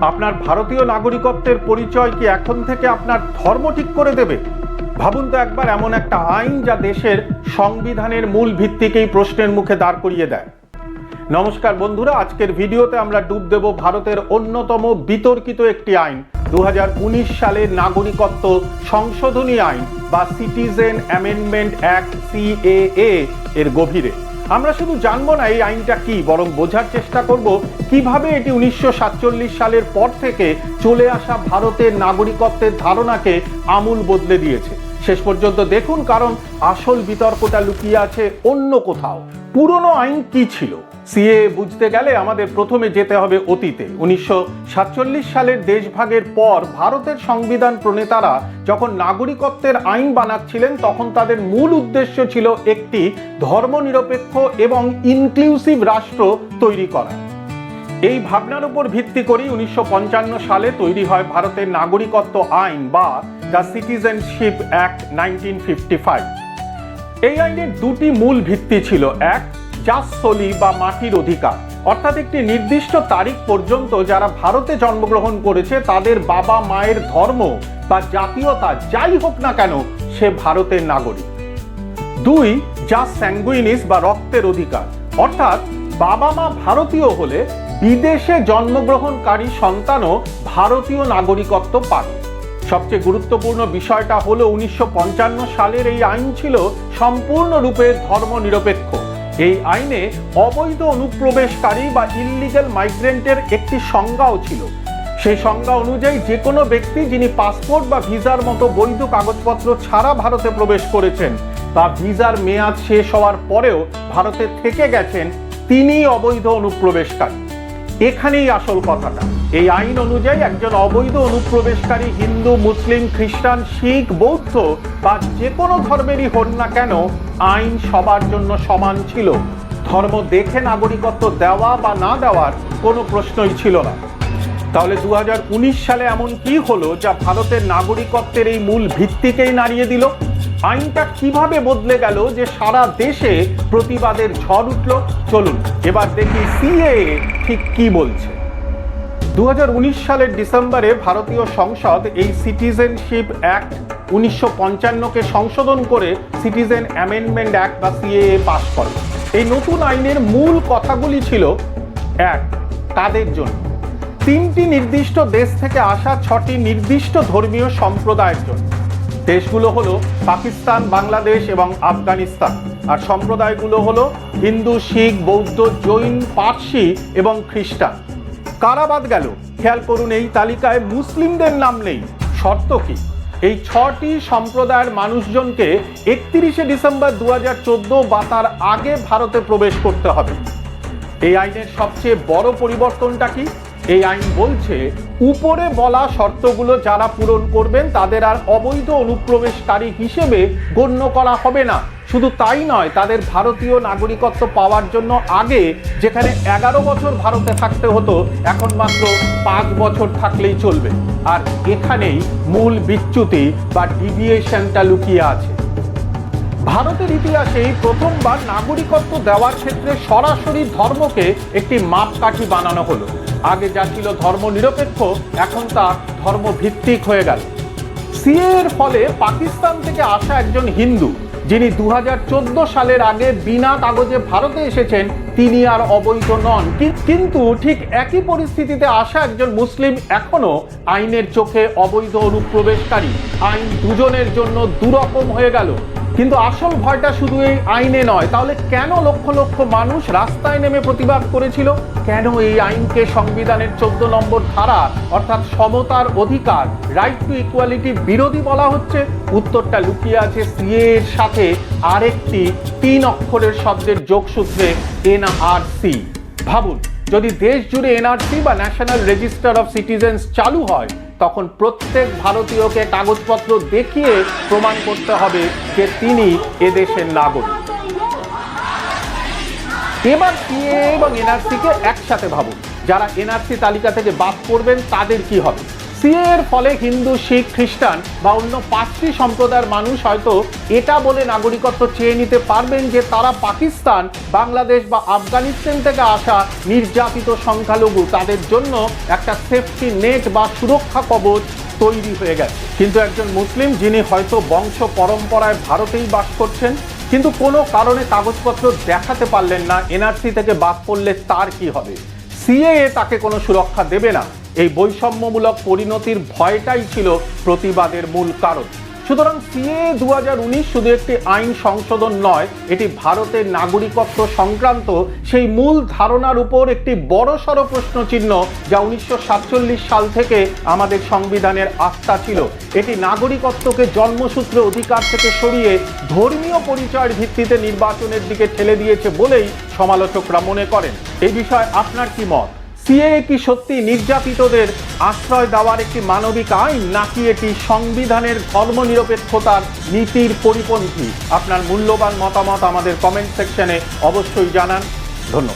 আপনার ভারতীয় নাগরিকত্বের পরিচয় কি এখন থেকে আপনার ধর্ম ঠিক করে দেবে? ভাবুন তো একবার এমন একটা আইন যা দেশের সংবিধানের মূল ভিত্তিকেই প্রশ্নের মুখে দাঁড় করিয়ে দেয়। নমস্কার বন্ধুরা, আজকের ভিডিওতে আমরা ডুব দেব ভারতের অন্যতম বিতর্কিত একটি আইন, দুহাজার উনিশ সালের নাগরিকত্ব সংশোধনী আইন বা সিটিজেন অ্যামেন্ডমেন্ট অ্যাক্ট, সিএএ, এর গভীরে। আমরা শুধু জানব না এই আইনটা কি, বরং বোঝার চেষ্টা করব কীভাবে এটি উনিশশো সাতচল্লিশ সালের পর থেকে চলে আসা ভারতের নাগরিকত্বের ধারণাকে আমূল বদলে দিয়েছে। শেষ পর্যন্ত দেখুন, কারণ আসল বিতর্কটা লুকিয়ে আছে অন্য কোথাও। পুরনো আইন কি ছিল? সিএ বুঝতে গেলে আমাদের প্রথমে যেতে হবে অতীতে। উনিশশো সাতচল্লিশ সালের দেশভাগের পর ভারতের সংবিধান প্রণেতারা যখন নাগরিকত্বের আইন বানাচ্ছিলেন, তখন তাদের মূল উদ্দেশ্য ছিল একটি ধর্মনিরপেক্ষ এবং ইনক্লুসিভ রাষ্ট্র তৈরি করা। এই ভাবনার উপর ভিত্তি করেই উনিশশো পঞ্চান্ন সালে তৈরি হয় ভারতের নাগরিকত্ব আইন বা দ্য সিটিজেনশিপ অ্যাক্ট নাইনটিন এই আইনের দুটি মূল ভিত্তি ছিল। এক জাসলি বা মাটির অধিকার। অর্থাৎ একটি নির্দিষ্ট তারিখ পর্যন্ত যারা ভারতে জন্মগ্রহণ করেছে, তাদের বাবা মায়ের ধর্ম বা জাতীয়তা যাই হোক না কেন, সে ভারতের নাগরিক। দুই, যা স্যাঙ্গুইনিস বা রক্তের অধিকার। অর্থাৎ বাবা মা ভারতীয় হলে বিদেশে জন্মগ্রহণকারী সন্তানও ভারতীয় নাগরিকত্ব পাবে। সবচেয়ে গুরুত্বপূর্ণ বিষয়টা হলো উনিশশো পঞ্চান্ন সালের এই আইন ছিল সম্পূর্ণরূপে ধর্মনিরপেক্ষ। এই আইনে অবৈধ অনুপ্রবেশকারী বা ইললিগাল মাইগ্রেন্টের একটি সংজ্ঞাও ছিল। সেই সংজ্ঞা অনুযায়ী যে কোনো ব্যক্তি যিনি পাসপোর্ট বা ভিসার মতো বৈধ কাগজপত্র ছাড়া ভারতে প্রবেশ করেছেন, বা ভিসার মেয়াদ শেষ হওয়ার পরেও ভারতে থেকে গেছেন তিনি অবৈধ অনুপ্রবেশকারী। এখানেই আসল কথাটা। এই আইন অনুযায়ী একজন অবৈধ অনুপ্রবেশকারী হিন্দু, মুসলিম, খ্রিস্টান, শিখ, বৌদ্ধ বা যে কোনো ধর্মেরই হন না কেন আইন সবার জন্য সমান ছিল। ধর্ম দেখে নাগরিকত্ব দেওয়া বা না দেওয়ার কোনো প্রশ্নই ছিল না। তাহলে দু হাজার উনিশ সালে এমন কি হলো যা ভারতের নাগরিকত্বের এই মূল ভিত্তিকেই নাড়িয়ে দিল? আইনটা কীভাবে বদলে গেল যে সারা দেশে প্রতিবাদের ঝড় উঠল? চলুন, এবার দেখি সিএ ঠিক কি বলছে। দু হাজার উনিশ সালের ডিসেম্বরে ভারতীয় সংসদ এই সিটিজেনশিপ অ্যাক্ট উনিশশো পঞ্চান্নকে সংশোধন করে সিটিজেন অ্যামেন্ডমেন্ট অ্যাক্ট বা সিএএ পাশ করে। এই নতুন আইনের মূল কথাগুলি ছিল, এক, তাদের জন্য। তিনটি নির্দিষ্ট দেশ থেকে আসা ছটি নির্দিষ্ট ধর্মীয় সম্প্রদায়ের জন্য। দেশগুলো হলো পাকিস্তান, বাংলাদেশ এবং আফগানিস্তান। আর সম্প্রদায়গুলো হলো হিন্দু, শিখ, বৌদ্ধ, জৈন, পার্সি এবং খ্রিস্টান। কারা বাদ গেল? খেয়াল করুন, এই তালিকায় মুসলিমদের নাম নেই। শর্ত কি? এই ছটি সম্প্রদায়ের মানুষজনকে একত্রিশে ডিসেম্বর দু হাজার বা তার আগে ভারতে প্রবেশ করতে হবে। এই আইনের সবচেয়ে বড় পরিবর্তনটা কি? এই আইন বলছে, উপরে বলা শর্তগুলো যারা পূরণ করবেন তাদের আর অবৈধ অনুপ্রবেশকারী হিসেবে গণ্য করা হবে না। শুধু তাই নয়, তাদের ভারতীয় নাগরিকত্ব পাওয়ার জন্য আগে যেখানে এগারো বছর ভারতে থাকতে হতো, এখন মাত্র পাঁচ বছর থাকলেই চলবে। আর এখানেই মূল বিচ্যুতি বা ডিভিয়েশনটা লুকিয়ে আছে। ভারতের ইতিহাসেই প্রথমবার নাগরিকত্ব দেওয়ার ক্ষেত্রে সরাসরি ধর্মকে একটি মাপকাঠি বানানো হলো। আগে যা ছিল ধর্ম নিরপেক্ষ এখন তা ধর্মভিত্তিক হয়ে গেল। সিএ এর ফলে পাকিস্তান থেকে আসা একজন হিন্দু যিনি দু হাজার চোদ্দ সালের আগে বিনা কাগজে ভারতে এসেছেন, তিনি আর অবৈধ নন। কিন্তু ঠিক একই পরিস্থিতিতে আসা একজন মুসলিম এখনও আইনের চোখে অবৈধ অনুপ্রবেশকারী। আইন দুজনের জন্য দুরকম হয়ে গেল। কিন্তু আসল ভয়টা শুধু এই আইনে নয়। তাহলে কেন লক্ষ লক্ষ মানুষ রাস্তায় নেমে প্রতিবাদ করেছিল? কেন এই আইনকে সংবিধানের চোদ্দ নম্বর ধারা, অর্থাৎ সমতার অধিকার রাইট টু ইকুয়ালিটি বিরোধী বলা হচ্ছে? উত্তরটা লুকিয়ে আছে সিএ এর সাথে। আরেকটি তিন অক্ষরের শব্দের যোগসূত্রে এনআরসি। ভাবুন, যদি দেশ জুড়ে এনআরসি বা ন্যাশনাল রেজিস্টার অফ সিটিজেন্স চালু হয় তখন প্রত্যেক ভারতীয়কে কাগজপত্র দেখিয়ে প্রমাণ করতে হবে যে তিনি এদেশের নাগরিক। এবার সিএ এবং এনআরসি কে একসাথে ভাবুন। যারা এনআরসি তালিকা থেকে বাদ করবেন তাদের কি হবে? সিএ এর ফলে হিন্দু, শিখ, খ্রিস্টান বা অন্য পাঁচটি সম্প্রদায়ের মানুষ হয়তো এটা বলে নাগরিকত্ব চেয়ে নিতে পারবেন যে তারা পাকিস্তান, বাংলাদেশ বা আফগানিস্তান থেকে আসা নির্যাতিত সংখ্যালঘু, তাদের জন্য একটা সেফটি নেট বা সুরক্ষা কবচ তৈরি হয়ে গেছে। কিন্তু একজন মুসলিম যিনি হয়তো বংশ পরম্পরায় ভারতেই বাস করছেন, কিন্তু কোনো কারণে কাগজপত্র দেখাতে পারলেন না, এনআরসি থেকে বাদ পড়লে তার কি হবে? সিএএ তাকে কোনো সুরক্ষা দেবে না। এই বৈষম্যমূলক পরিণতির ভয়টাই ছিল প্রতিবাদের মূল কারণ। সুতরাং সিএ দু শুধু একটি আইন সংশোধন নয়, এটি ভারতের নাগরিকত্ব সংক্রান্ত সেই মূল ধারণার উপর একটি বড়সড় প্রশ্নচিহ্ন যা উনিশশো সাতচল্লিশ সাল থেকে আমাদের সংবিধানের আস্থা ছিল। এটি নাগরিকত্বকে জন্মসূত্রে অধিকার থেকে সরিয়ে ধর্মীয় পরিচয়ের ভিত্তিতে নির্বাচনের দিকে ঠেলে দিয়েছে বলেই সমালোচকরা মনে করেন। এই বিষয়ে আপনার কি মত? সিএএ কি সত্যি নির্যাতিতদের আশ্রয় দেওয়ার একটি মানবিক আইন, নাকি এটি সংবিধানের ধর্মনিরপেক্ষতার নীতির পরিপন্থী? আপনার মূল্যবান মতামত আমাদের কমেন্ট সেকশনে অবশ্যই জানান। ধন্যবাদ।